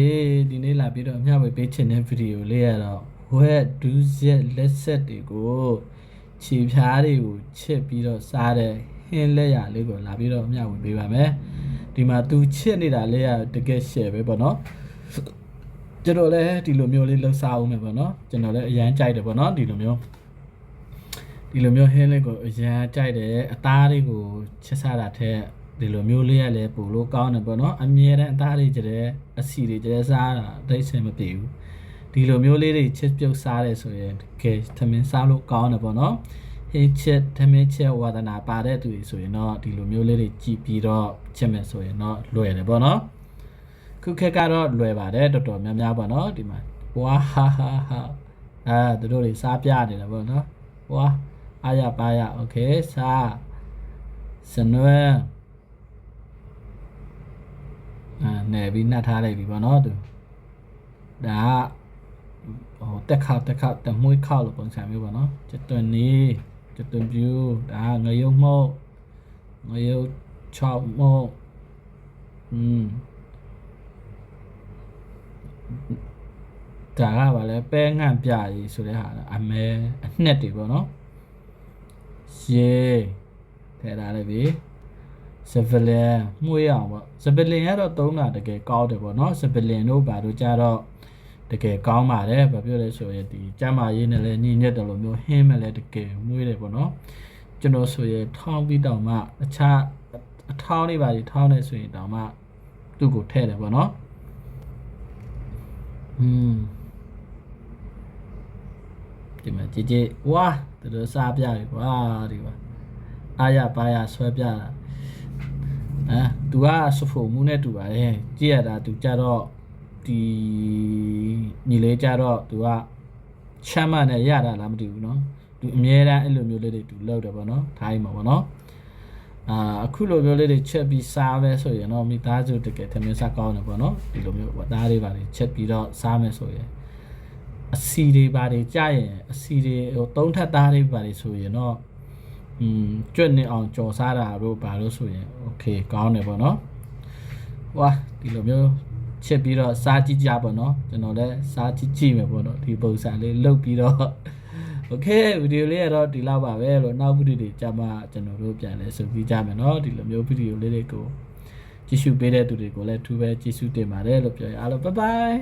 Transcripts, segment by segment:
ဒီဒီနေ့လာပြီးတော့အမျှဝေပေးချင်တဲ့ဗီဒီယိုလေးရတော့ဝက်ဒူးဆက်လက်ဆက်တွေကိုခြေဖြားတွေကိုချစ်ပြီးတော့စားတဲ့ဟင်းလက်ရလေးကိုလာပြီးတော့အမျှဝေပေးပါမယ်ဒီမှာသူချစ်နေတာလေးရတကယ်ရှယ်ပဲပေါ့နော်ကျွန်တော်လည်းဒီလိုမျိုးလေးလှုပ်ရှားအောင်မယ်ပေါ့နော်ကျွန်တော်လည်းအရန်ကြိုက်တယ်ပေါ့နော်ဒီလိုမျိုးဒီလိုမျိုးဟင်းလေးကိုအရန်ကြိုက်တယ်အသားလေးကိုချစ်စားတာထက် ဒီလိုမျိုးလေးရလဲပို့လို့ကောင်းတယ်ပေါ့နော်အမြဲတမ်းအသားလေးကြတဲ့အစီတွေကြတဲ့စားတာအသိအဆင်မပြေဘူးဒီလိုမျိုးလေးတွေချစ်ပြုတ်စားတယ်ဆိုရင်တကယ်သမင်းစားလို့ကောင်းတယ်ပေါ့နော်ဟင်းချစ်သမင်းချစ်ဝါဒနာပါတဲ့သူတွေဆိုရင်တော့ဒီလိုမျိုးလေးတွေကြည်ပြီးတော့ချစ်မယ်ဆိုရင်တော့လွယ်တယ်ပေါ့နော် ခုခက်ကတော့လွယ်ပါတယ်တော်တော်များများပါเนาะဒီမှာဝါဟာဟာဟာအဲသူတို့တွေစားပြနေတယ်ပေါ့เนาะဝါအာရပါရโอเคစားစနွဲ အဲနယ်ပြီးနှက်ထားလိုက်ပြီပေါ့နော်သူဒါကဟိုတက်ခါတက်ခါတမွေးခါလို့ပုံစံမျိုးပေါ့နော်ကျွတ်တွင်နေကျွတ်တွင်ပြူဒါကငရုတ်မှုတ်ငရုတ်6မှုတ်อืมဒါကဗာလဲပဲငန့်ပြကြီးဆိုတဲ့ဟာအမဲအနှစ်တွေပေါ့နော်ရေထဲထားလိုက်ပြီ စပလင်မှုရအောင်ပေါ့စပလင်ကတော့သုံးတာတကယ်ကောင်းတယ်ပေါ့နော်စပလင်တို့ဘာတို့ကြတော့တကယ်ကောင်းပါတယ်ဘာပြောလဲဆိုရင်ဒီကျမ်းမာရေးနဲ့လည်းညီညွတ်တယ်လို့မျိုးဟင်းမဲ့လည်းတကယ်မွေးတယ်ပေါ့နော်ကျွန်တော်ဆိုရင်ထောင်းပြီးတောင်မှအခြားအထောင်းလေးပါဒီထောင်းနေဆိုရင်တောင်မှသူ့ကိုထည့်တယ်ပေါ့နော်อืมဒီမှာကြည်ကြည်ဝါသူတို့စားပြပြီကွာဒီပါအာရပါရဆွဲပြတာ အဲသူကစဖို့မှုနဲ့တူပါတယ်ကြည့်ရတာသူကြတော့ဒီညီလေးကြတော့သူကချမ်းမနဲ့ရတာလားမသိဘူးเนาะသူအမြဲတမ်းအဲ့လိုမျိုးလေးတွေသူလောက်တယ်ပေါ့เนาะထားရင်ပါပေါ့เนาะအာအခုလိုမျိုးလေးတွေချက်ပြီးစားပဲဆိုရင်တော့မိသားစုတကယ်သမင်းစားကောင်းတယ်ပေါ့နော်ဒီလိုမျိုးပေါ့သားတွေပါတွေချက်ပြီးတော့စားမယ်ဆိုရင်အစီတွေပါတွေကြရင်အစီတွေဟိုသုံးထပ်သားတွေပါတွေဆိုရင်တော့ อืมကျွတ်နေအောင်ကြော်စားတာတို့ပါလို့ဆိုရင်โอเคကောင်းတယ်ပေါ့နော်ဝါဒီလိုမျိုးချက်ပြီးတော့စားကြည့်ကြပါနော်ကျွန်တော်လည်းစားကြည့်ကြည့်မယ်ပေါ့နော်ဒီပုံစံလေးလုတ်ပြီးတော့ โอเคဗီဒီယိုလေးကတော့ဒီလောက်ပါပဲလို့နောက်ဗီဒီယိုတွေကြာမှကျွန်တော်တို့ပြန်လဲဆိုပြီးကြမယ်เนาะဒီလိုမျိုးဗီဒီယိုလေးတွေကိုကြည့်ရှုပေးတဲ့သူတွေကိုလည်းသူပဲကြည့်ရှုတင်ပါတယ်လို့ပြောရအောင်ဘိုင်ဘိုင်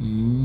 อืม ม